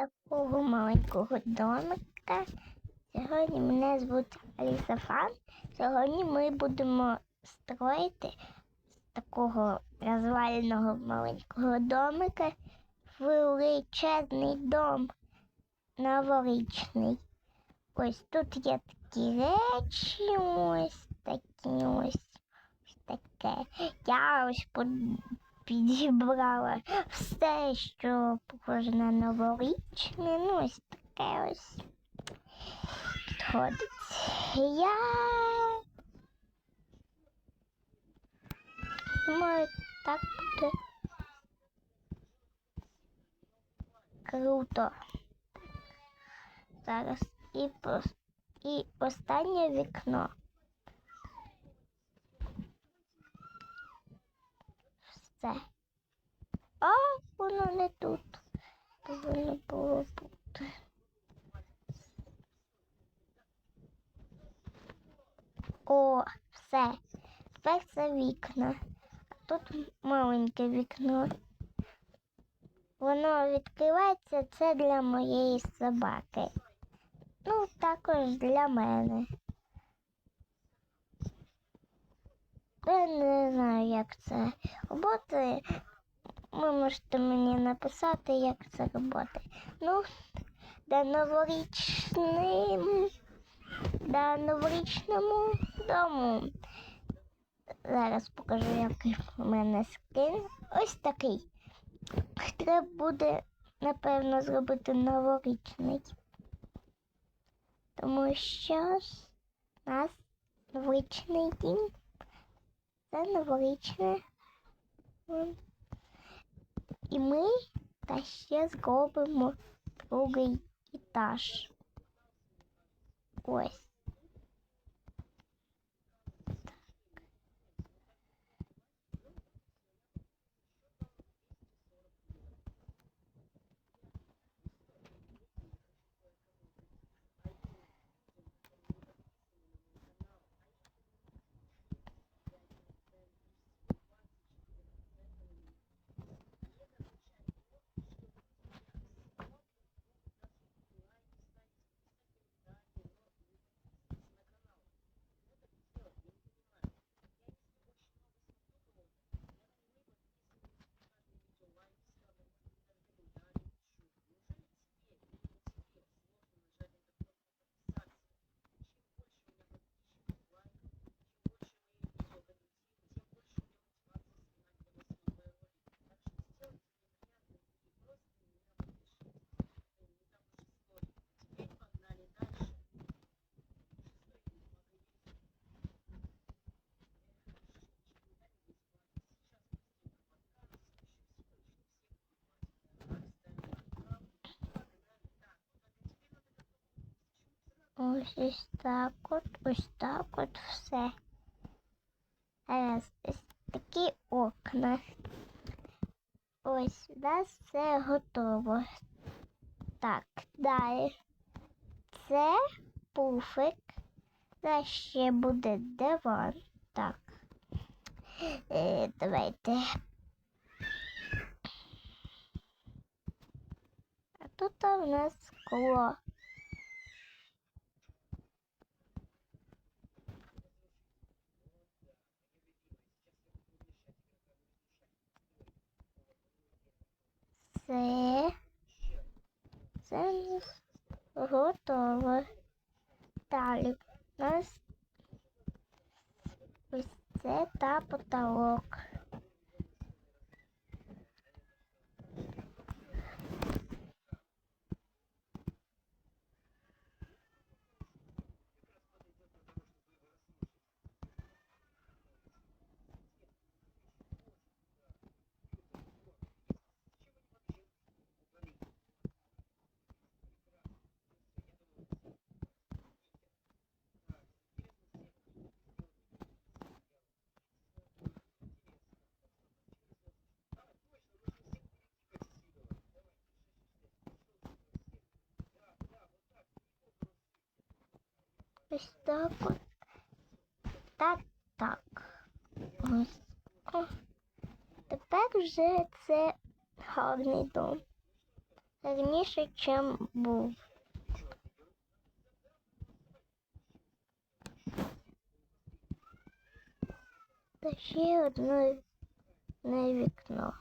такого маленького домика. Сьогодні мене звуть Аліса Фан. Сьогодні ми будемо строїти з такого розваленого маленького домика величезний дом новорічний. Ось тут є такі речі, ось такі ось, таке. Я ось підібрала все, що похоже на новорічне. Ну, ось таке ось підходить. Я думаю, так буде круто. Зараз і, і останнє вікно. Все. А, воно не тут. Повинно було бути. О, все. Тепер це вікна. А тут маленьке вікно. Воно відкривається це для моєї собаки. Ну, також для мене. Я не знаю, як це роботи. Ви можете мені написати, як це роботи. Ну, де новорічним, де новорічному дому. Зараз покажу, який у мене скин. Ось такий. Треба буде, напевно, зробити новорічний. Тому що у нас новорічний дім. Це новорічне. І ми та ще зробимо другий етаж. Ось. Ось ось так от, ось так от все. Зараз ось такі окна. Ось у нас все готово. Так, далі. Це пуфик. Це ще буде диван. Так. Е, давайте. А тут у нас скло. Все нас готово. Далі у нас ось це та потолок. Ось так от. Так, так. Ось. О. Тепер вже це гарний дом. гарніше, чим був. Та ще одне вікно.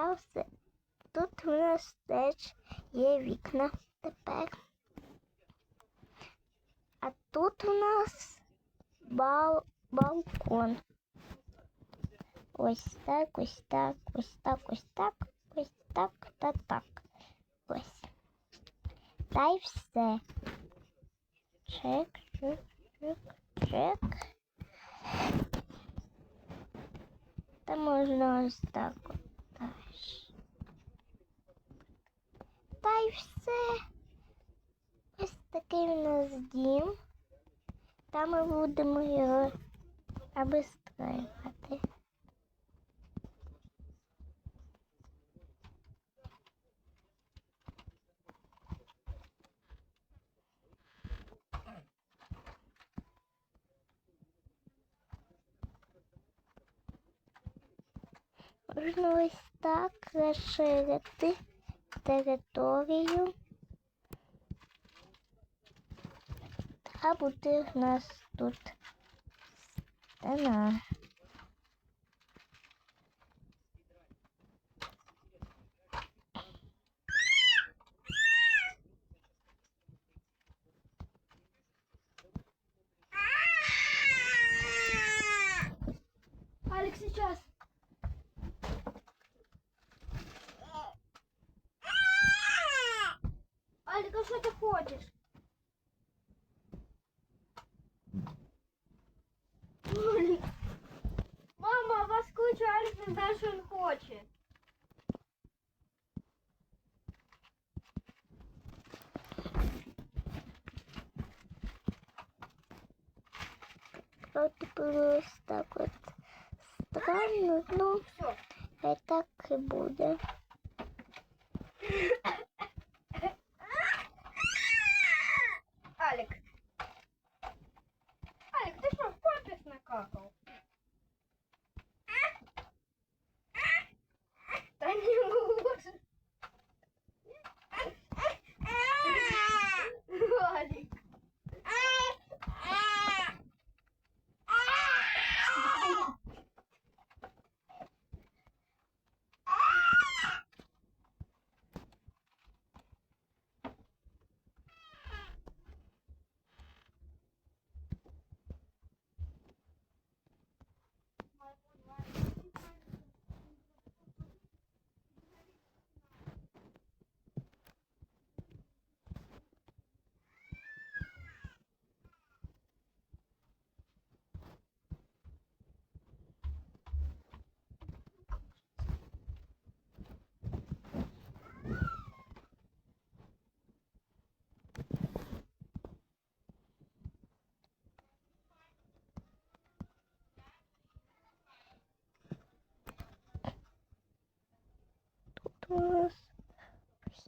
Та все. Тут у нас теж є вікна тепер. А тут у нас бал балкон. Ось так, ось так, ось так, ось так, ось так та так. Ось. Та й все. Чек, чек, чек, чек. Та можна ось так от теж. Та й все. Ось такий у нас дім. Там ми будемо його обустроювати. Можна ось так розширити територію. Та буде в нас тут стена. Алик, сейчас. Хочешь? Алик. Мама, вас куча, Алик не знает, что он хочет. От було ось так от странно, ну Все. хай так і буде.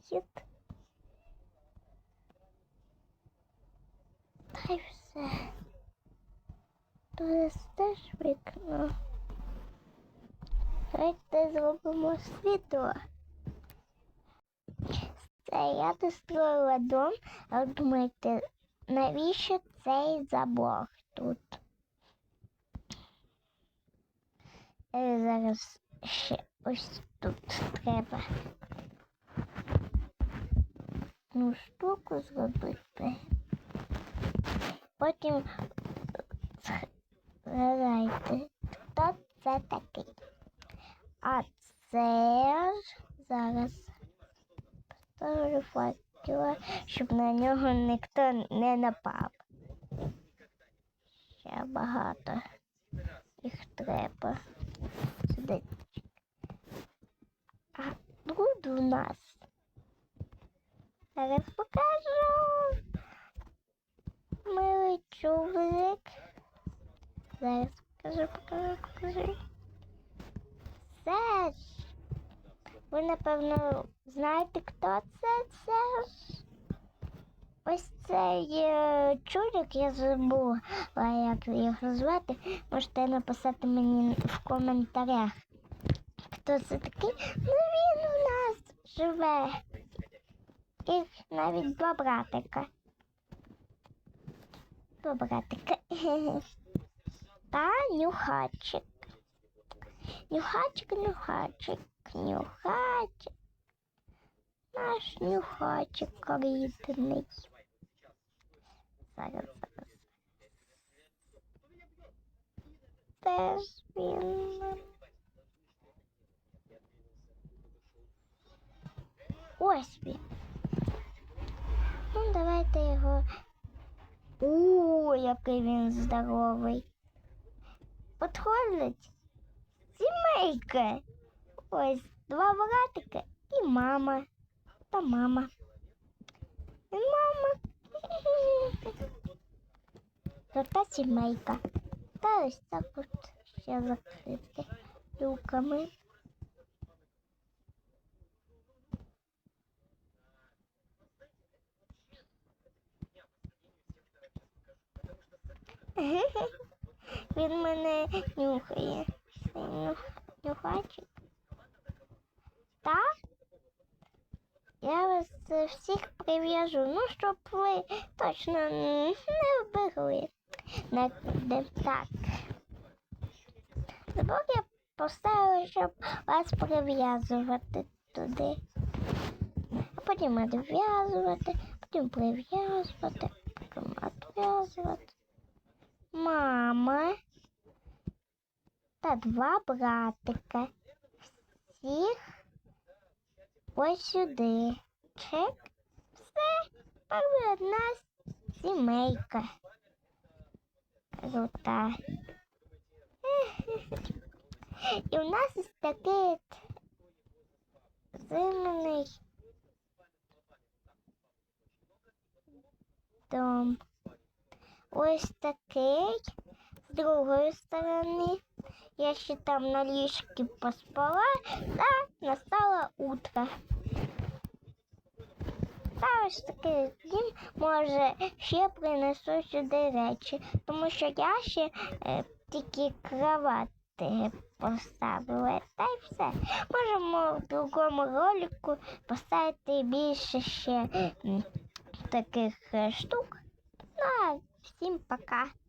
Вхід. Та все. Тут у нас теж вікно. Давайте зробимо світло. Це я достроїла дом, а ви думаєте, навіщо цей забор тут? Е, Зараз ще ось тут треба ну, штуку зробити. Потім згадайте, хто це такий. А це ж зараз поставлю факела, щоб на нього ніхто не напав. Ще багато їх треба сюди. А тут у нас. Зараз покажу. Милий чубрик. Зараз покажу, покажу, покажу. Це ж. Ви, напевно, знаєте, хто це? Це ж ось цей чудик, я забула, як його звати. Можете написати мені в коментарях. Хто це такий? Ну він у нас живе. І навіть два братика. Два братика. Та нюхачик. Нюхачик, нюхачик, нюхачик. Наш нюхачик рідний. Зараз, зараз. Теж він. Ось він. Ну, давайте його. О, який він здоровий. Подходить сімейка. Ось два братика і мама. Та мама. І мама. Зата сімейка. Та ось так от ще закрити люками. Він мене нюхає. Нюхачик. Так? Я вас всіх прив'яжу, ну, щоб ви точно не вбегли. Так. Забув я поставила, щоб вас прив'язувати туди. А потім відв'язувати, потім прив'язувати, потім відв'язувати. Мама та два братика. Всіх ось сюди. Чек. Все. Тепер у нас сімейка. Крута. І у нас ось такий от зимний дом. Ось такий. З другої сторони. Я ще там на ліжці поспала, та настало утро. Та ось такий дім, може, ще принесу сюди речі, тому що я ще е, тільки кровати поставила. Та й все. Можемо в другому ролику поставити більше ще таких е, штук. Всім. Пока-пока.